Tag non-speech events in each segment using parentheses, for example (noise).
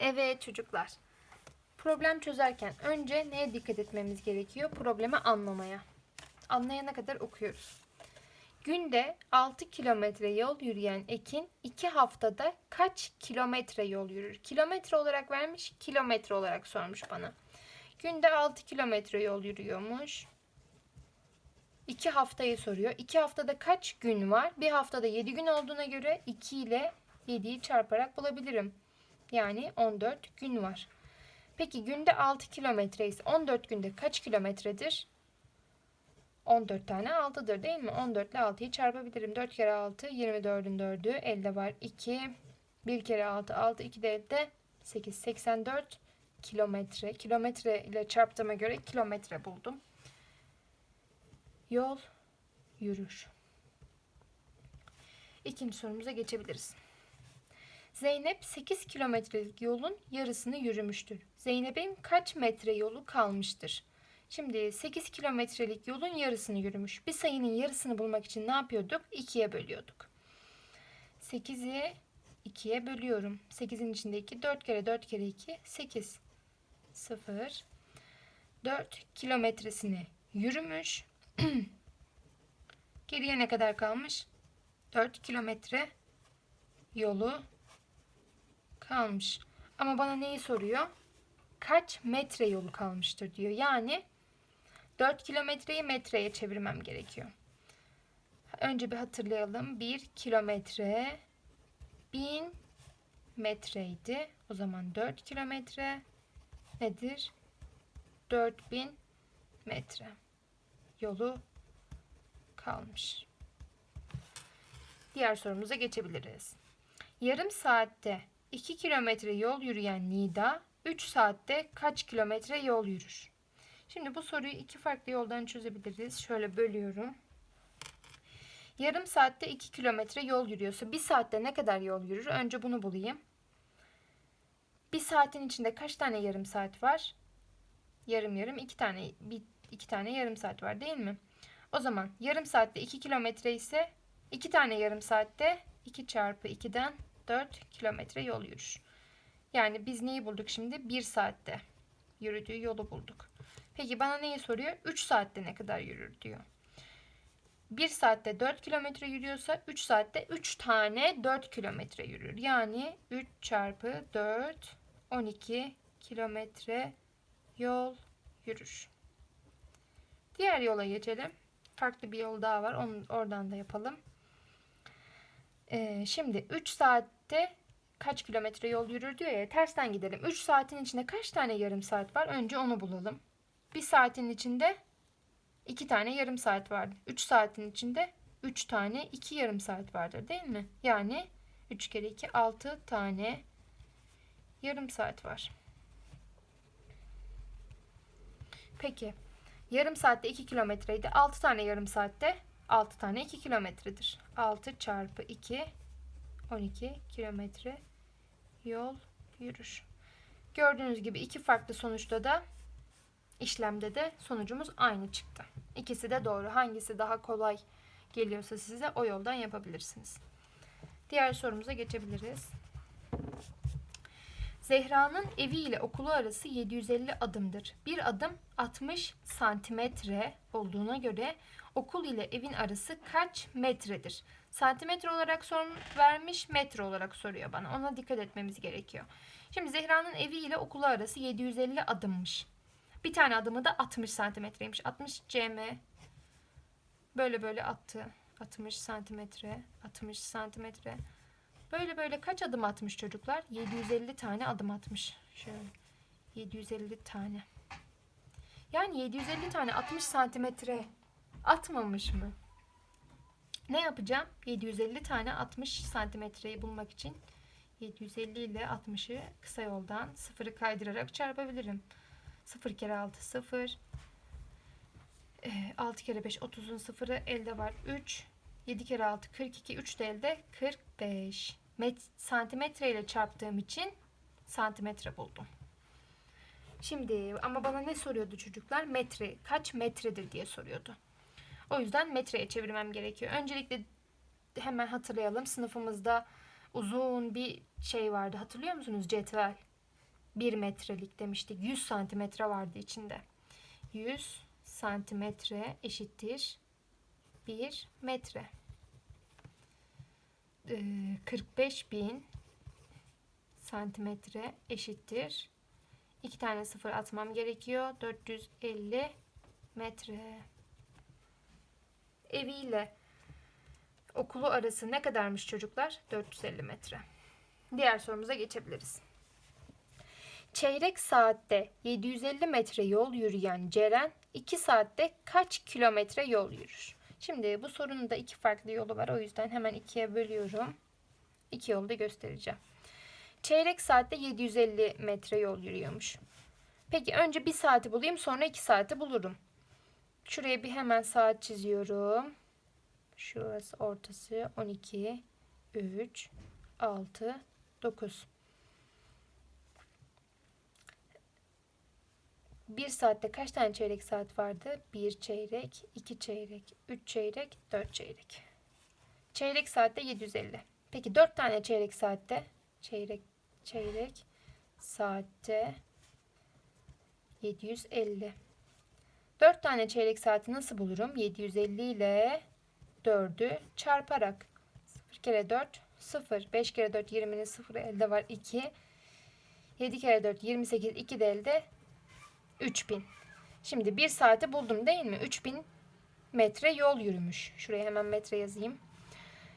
Evet çocuklar. Problem çözerken önce neye dikkat etmemiz gerekiyor? Problemi anlamaya. Anlayana kadar okuyoruz. Günde 6 kilometre yol yürüyen Ekin 2 haftada kaç kilometre yol yürür? Kilometre olarak vermiş, kilometre olarak sormuş bana. Günde 6 kilometre yol yürüyormuş. 2 haftayı soruyor. 2 haftada kaç gün var? Bir haftada 7 gün olduğuna göre 2 ile 7'yi çarparak bulabilirim. Yani 14 gün var. Peki günde 6 kilometre ise 14 günde kaç kilometredir? 14 tane 6'dır değil mi? 14 ile 6'yı çarpabilirim. 4 kere 6 24'ün 4'ü elde var 2. 1 kere 6 6 2 de elde 8 84 kilometre. Kilometre ile çarptığıma göre kilometre buldum. Yol yürür. İkinci sorumuza geçebiliriz. Zeynep 8 kilometrelik yolun yarısını yürümüştür. Zeynep'in kaç metre yolu kalmıştır? Şimdi 8 kilometrelik yolun yarısını yürümüş. Bir sayının yarısını bulmak için ne yapıyorduk? 2'ye bölüyorduk. 8'i 2'ye bölüyorum. 8'in içinde 2. 4 kere 4 kere 2. 8. 0. 4 kilometresini yürümüş. (clears throat) Geriye ne kadar kalmış? 4 kilometre yolu kalmış. Ama bana neyi soruyor? Kaç metre yolu kalmıştır diyor. Yani 4 kilometreyi metreye çevirmem gerekiyor. Önce bir hatırlayalım. 1 kilometre 1000 metreydi. O zaman 4 kilometre nedir? 4000 metre yolu kalmış. Diğer sorumuza geçebiliriz. Yarım saatte 2 kilometre yol yürüyen Nida 3 saatte kaç kilometre yol yürür? Şimdi bu soruyu iki farklı yoldan çözebiliriz. Şöyle bölüyorum. Yarım saatte 2 kilometre yol yürüyorsa bir saatte ne kadar yol yürür? Önce bunu bulayım. Bir saatin içinde kaç tane yarım saat var? Yarım yarım iki tane bir, iki tane yarım saat var değil mi? O zaman yarım saatte 2 kilometre ise 2 tane yarım saatte 2 çarpı 2'den 4 kilometre yol yürür. Yani biz neyi bulduk şimdi? 1 saatte yürüdüğü yolu bulduk. Peki bana neyi soruyor? 3 saatte ne kadar yürür diyor. 1 saatte 4 kilometre yürüyorsa 3 saatte 3 tane 4 kilometre yürür. Yani 3 çarpı 4 12 kilometre yol yürür. Diğer yola geçelim. Farklı bir yol daha var. Onu oradan da yapalım. Ee, şimdi 3 saatte kaç kilometre yol yürür diyor ya. Tersten gidelim. 3 saatin içinde kaç tane yarım saat var? Önce onu bulalım. 1 saatin içinde 2 tane yarım saat vardı. 3 saatin içinde 3 tane 2 yarım saat vardır değil mi? Yani 3 kere 2 6 tane yarım saat var. Peki yarım saatte 2 kilometreydi. 6 tane yarım saatte 6 tane 2 kilometredir. 6 çarpı 2 12 kilometre yol yürür. Gördüğünüz gibi iki farklı sonuçta da işlemde de sonucumuz aynı çıktı. İkisi de doğru. Hangisi daha kolay geliyorsa size o yoldan yapabilirsiniz. Diğer sorumuza geçebiliriz. Zehra'nın evi ile okulu arası 750 adımdır. Bir adım 60 santimetre olduğuna göre okul ile evin arası kaç metredir? Santimetre olarak sor, vermiş, metre olarak soruyor bana. Ona dikkat etmemiz gerekiyor. Şimdi Zehra'nın evi ile okulu arası 750 adımmış. Bir tane adımı da 60 santimetreymiş. 60 cm böyle böyle attı. 60 santimetre, 60 santimetre. Böyle böyle kaç adım atmış çocuklar? 750 tane adım atmış. Şöyle 750 tane. Yani 750 tane 60 santimetre atmamış mı? Ne yapacağım? 750 tane 60 santimetreyi bulmak için 750 ile 60'ı kısa yoldan sıfırı kaydırarak çarpabilirim. 0 kere 6 0. 6 kere 5 30'un sıfırı elde var 3. 7 kere 6 42 3 de elde 45. Met, santimetre ile çarptığım için santimetre buldum. Şimdi ama bana ne soruyordu çocuklar? Metre kaç metredir diye soruyordu. O yüzden metreye çevirmem gerekiyor. Öncelikle hemen hatırlayalım. Sınıfımızda uzun bir şey vardı. Hatırlıyor musunuz? Cetvel. 1 metrelik demiştik. 100 santimetre vardı içinde. 100 santimetre eşittir 1 metre. Ee, 45 bin santimetre eşittir. 2 tane sıfır atmam gerekiyor. 450 metre. Eviyle okulu arası ne kadarmış çocuklar? 450 metre. Diğer sorumuza geçebiliriz. Çeyrek saatte 750 metre yol yürüyen Ceren 2 saatte kaç kilometre yol yürür? Şimdi bu sorunun da iki farklı yolu var. O yüzden hemen ikiye bölüyorum. İki yolu da göstereceğim. Çeyrek saatte 750 metre yol yürüyormuş. Peki önce bir saati bulayım sonra iki saati bulurum. Şuraya bir hemen saat çiziyorum. Şurası ortası 12, 3, 6, 9. Bir saatte kaç tane çeyrek saat vardı? Bir çeyrek, iki çeyrek, üç çeyrek, dört çeyrek. Çeyrek saatte 750. Peki dört tane çeyrek saatte? Çeyrek, çeyrek saatte 750. 4 tane çeyrek saati nasıl bulurum? 750 ile 4'ü çarparak. 0 kere 4 0. 5 kere 4 20'nin 0 elde var 2. 7 kere 4 28 2 de elde 3000. Şimdi 1 saati buldum değil mi? 3000 metre yol yürümüş. Şuraya hemen metre yazayım.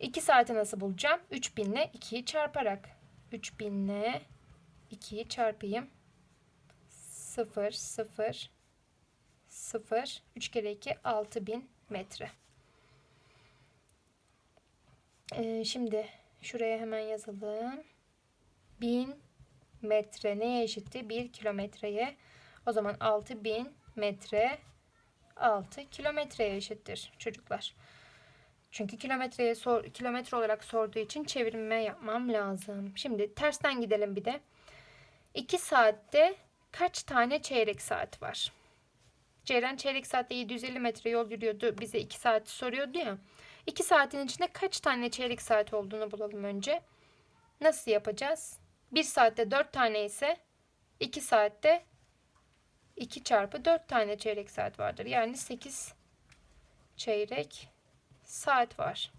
2 saati nasıl bulacağım? 3000 ile 2'yi çarparak. 3000 ile 2'yi çarpayım. 0 0 0 3 kere 2 6000 metre. Ee, şimdi şuraya hemen yazalım. 1000 metre neye eşitti? 1 kilometreye. O zaman 6000 metre 6 kilometreye eşittir çocuklar. Çünkü kilometreye sor, kilometre olarak sorduğu için çevirme yapmam lazım. Şimdi tersten gidelim bir de. 2 saatte kaç tane çeyrek saat var? Ceren çeyrek saatte 750 metre yol yürüyordu. Bize 2 saat soruyordu ya. 2 saatin içinde kaç tane çeyrek saat olduğunu bulalım önce. Nasıl yapacağız? 1 saatte 4 tane ise 2 saatte 2 çarpı 4 tane çeyrek saat vardır. Yani 8 çeyrek saat var.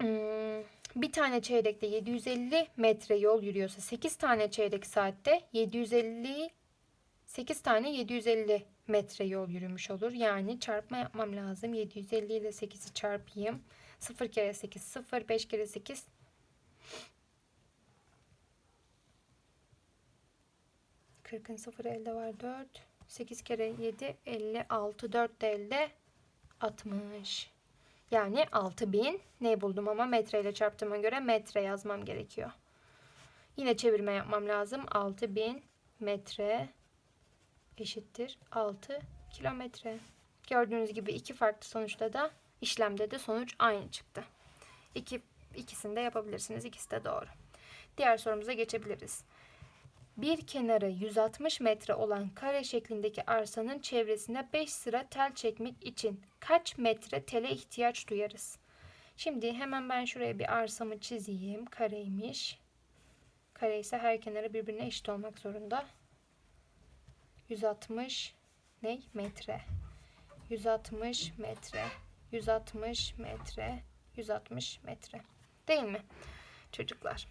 Hmm, bir tane çeyrekte 750 metre yol yürüyorsa 8 tane çeyrek saatte 750 8 tane 750 metre yol yürümüş olur. Yani çarpma yapmam lazım. 750 ile 8'i çarpayım. 0 kere 8 0 5 kere 8 40'ın 0 elde var 4 8 kere 7 56 4 de elde 60 yani 6000 ne buldum ama metre ile çarptığıma göre metre yazmam gerekiyor. Yine çevirme yapmam lazım. 6000 metre eşittir 6 kilometre. Gördüğünüz gibi iki farklı sonuçta da işlemde de sonuç aynı çıktı. İki, ikisini de yapabilirsiniz. İkisi de doğru. Diğer sorumuza geçebiliriz. Bir kenarı 160 metre olan kare şeklindeki arsanın çevresine 5 sıra tel çekmek için kaç metre tele ihtiyaç duyarız? Şimdi hemen ben şuraya bir arsamı çizeyim. Kareymiş. Kare ise her kenarı birbirine eşit olmak zorunda. 160 ne? Metre. 160 metre. 160 metre. 160 metre. Değil mi? Çocuklar.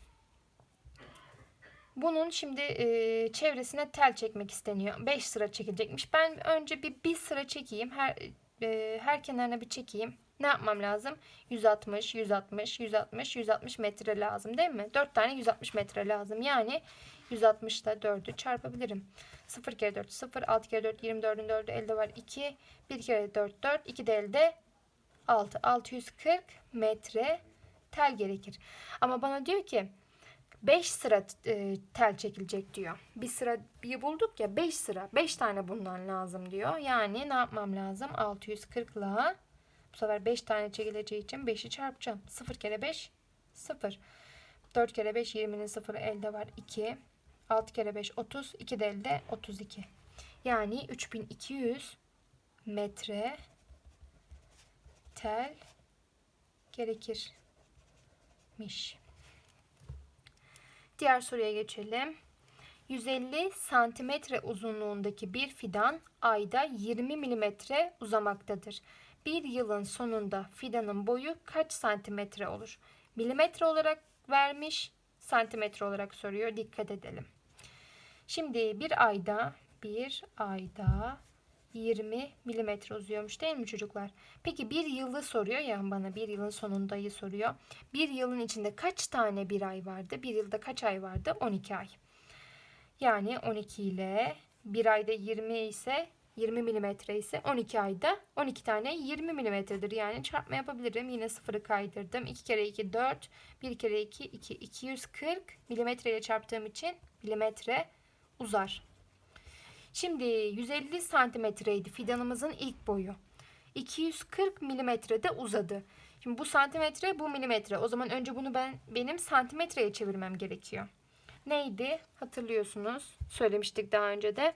Bunun şimdi e, çevresine tel çekmek isteniyor. 5 sıra çekilecekmiş. Ben önce bir bir sıra çekeyim. Her e, her kenarına bir çekeyim. Ne yapmam lazım? 160, 160, 160, 160 metre lazım değil mi? 4 tane 160 metre lazım. Yani 160 da 4'ü çarpabilirim. 0 kere 4 0, 6 kere 4 24'ün 4'ü elde var 2. 1 kere 4 4, 2 de elde 6. 640 metre tel gerekir. Ama bana diyor ki 5 sıra e, tel çekilecek diyor. Bir sıra bir bulduk ya 5 sıra. 5 tane bundan lazım diyor. Yani ne yapmam lazım? 640 ile bu sefer 5 tane çekileceği için 5'i çarpacağım. 0 kere 5 0. 4 kere 5 20'nin 0 elde var 2. 6 kere 5 30. 2 de elde 32. Yani 3200 metre tel gerekirmiş. Diğer soruya geçelim. 150 santimetre uzunluğundaki bir fidan ayda 20 milimetre uzamaktadır. Bir yılın sonunda fidanın boyu kaç santimetre olur? Milimetre olarak vermiş, santimetre olarak soruyor. Dikkat edelim. Şimdi bir ayda bir ayda 20 milimetre uzuyormuş değil mi çocuklar? Peki bir yılı soruyor ya bana bir yılın sonundayı soruyor. Bir yılın içinde kaç tane bir ay vardı? Bir yılda kaç ay vardı? 12 ay. Yani 12 ile bir ayda 20 ise 20 milimetre ise 12 ayda 12 tane 20 milimetredir. Yani çarpma yapabilirim. Yine sıfırı kaydırdım. 2 kere 2 4. 1 kere 2 2. 240 milimetre ile çarptığım için milimetre uzar. Şimdi 150 santimetreydi fidanımızın ilk boyu. 240 milimetrede uzadı. Şimdi bu santimetre bu milimetre. O zaman önce bunu ben benim santimetreye çevirmem gerekiyor. Neydi? Hatırlıyorsunuz. Söylemiştik daha önce de.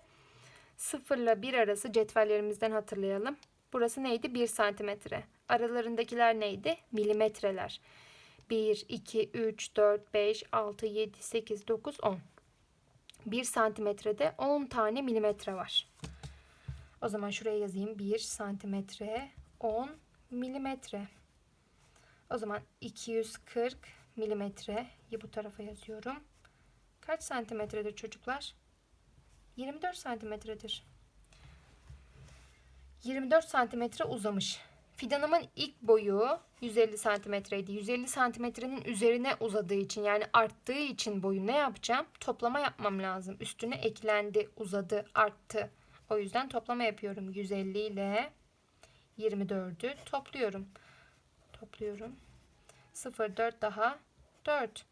0 ile 1 arası cetvellerimizden hatırlayalım. Burası neydi? 1 santimetre. Aralarındakiler neydi? Milimetreler. 1, 2, 3, 4, 5, 6, 7, 8, 9, 10. 1 santimetrede 10 tane milimetre var. O zaman şuraya yazayım. 1 santimetre 10 milimetre. O zaman 240 milimetreyi bu tarafa yazıyorum. Kaç santimetredir çocuklar? 24 santimetredir. 24 santimetre uzamış. Fidanımın ilk boyu 150 santimetreydi. 150 santimetrenin üzerine uzadığı için yani arttığı için boyu ne yapacağım? Toplama yapmam lazım. Üstüne eklendi, uzadı, arttı. O yüzden toplama yapıyorum. 150 ile 24'ü topluyorum. Topluyorum. 0, 4 daha 4,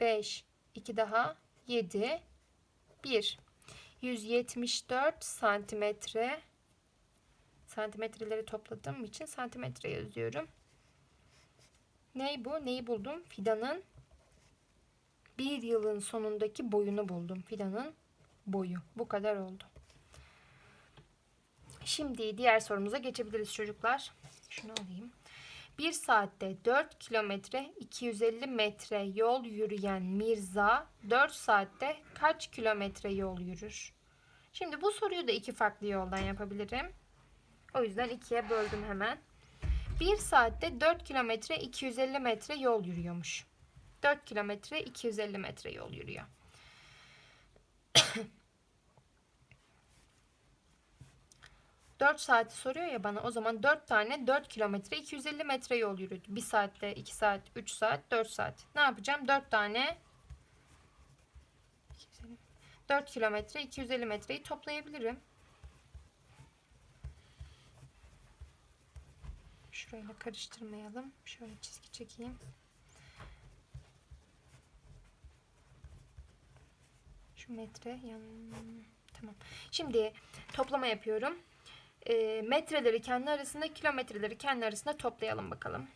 5, 2 daha 7, 1. 174 santimetre santimetreleri topladığım için santimetre yazıyorum. Ney bu? Neyi buldum? Fidanın bir yılın sonundaki boyunu buldum. Fidanın boyu. Bu kadar oldu. Şimdi diğer sorumuza geçebiliriz çocuklar. Şunu alayım. Bir saatte 4 kilometre 250 metre yol yürüyen Mirza 4 saatte kaç kilometre yol yürür? Şimdi bu soruyu da iki farklı yoldan yapabilirim. O yüzden ikiye böldüm hemen. Bir saatte 4 kilometre 250 metre yol yürüyormuş. 4 kilometre 250 metre yol yürüyor. (coughs) Dört saati soruyor ya bana. O zaman 4 tane 4 kilometre 250 metre yol yürüdü. 1 saatte 2 saat 3 saat 4 saat. Ne yapacağım? 4 tane 4 kilometre 250 metreyi toplayabilirim. Şurayla karıştırmayalım. Şöyle çizgi çekeyim. Şu metre yan tamam. Şimdi toplama yapıyorum. E, metreleri kendi arasında, kilometreleri kendi arasında toplayalım bakalım.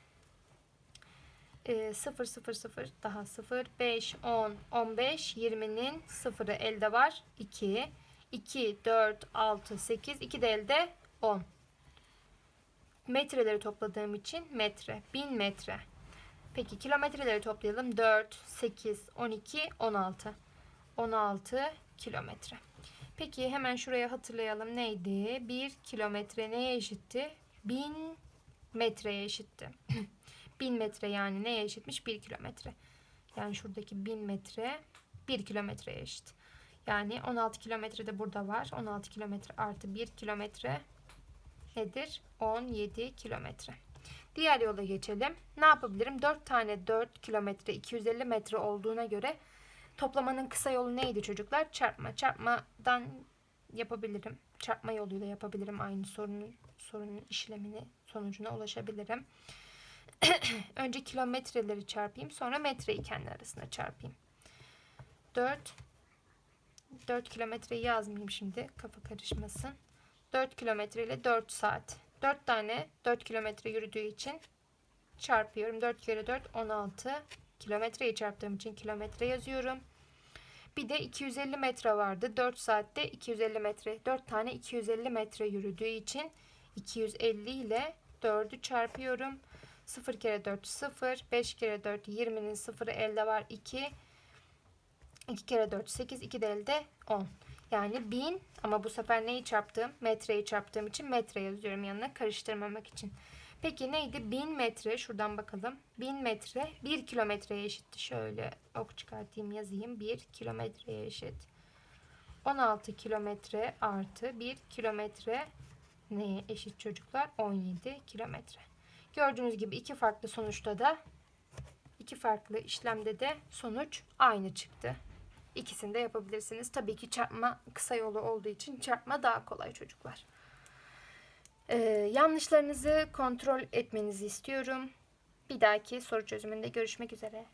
E, 0 0 0 daha 0 5 10 15 20'nin 0'ı elde var. 2 2 4 6 8 2 de elde 10 metreleri topladığım için metre. 1000 metre. Peki kilometreleri toplayalım. 4, 8, 12, 16. 16 kilometre. Peki hemen şuraya hatırlayalım neydi? 1 kilometre neye eşitti? 1000 metreye eşitti. (clears throat) 1000 metre yani neye eşitmiş? 1 kilometre. Yani şuradaki 1000 metre 1 kilometreye eşit. Yani 16 kilometre de burada var. 16 kilometre artı 1 kilometre nedir? 17 kilometre. Diğer yola geçelim. Ne yapabilirim? 4 tane 4 kilometre 250 metre olduğuna göre toplamanın kısa yolu neydi çocuklar? Çarpma. Çarpmadan yapabilirim. Çarpma yoluyla yapabilirim aynı sorunun sorunun işlemini sonucuna ulaşabilirim. (clears throat) Önce kilometreleri çarpayım. Sonra metreyi kendi arasında çarpayım. 4 4 kilometreyi yazmayayım şimdi. Kafa karışmasın. 4 kilometre ile 4 saat. 4 tane 4 kilometre yürüdüğü için çarpıyorum. 4 kere 4 16 kilometreyi çarptığım için kilometre yazıyorum. Bir de 250 metre vardı. 4 saatte 250 metre. 4 tane 250 metre yürüdüğü için 250 ile 4'ü çarpıyorum. 0 kere 4 0. 5 kere 4 20'nin 0'ı elde var 2. 2 kere 4 8 2 de elde 10. Yani 1000 ama bu sefer neyi çarptım? Metreyi çarptığım için metre yazıyorum yanına karıştırmamak için. Peki neydi? 1000 metre şuradan bakalım. 1000 metre 1 kilometreye eşitti. Şöyle ok çıkartayım yazayım. 1 kilometreye eşit. 16 kilometre artı 1 kilometre neye eşit çocuklar? 17 kilometre. Gördüğünüz gibi iki farklı sonuçta da iki farklı işlemde de sonuç aynı çıktı. İkisini de yapabilirsiniz. Tabii ki çarpma kısa yolu olduğu için çarpma daha kolay çocuklar. Ee, yanlışlarınızı kontrol etmenizi istiyorum. Bir dahaki soru çözümünde görüşmek üzere.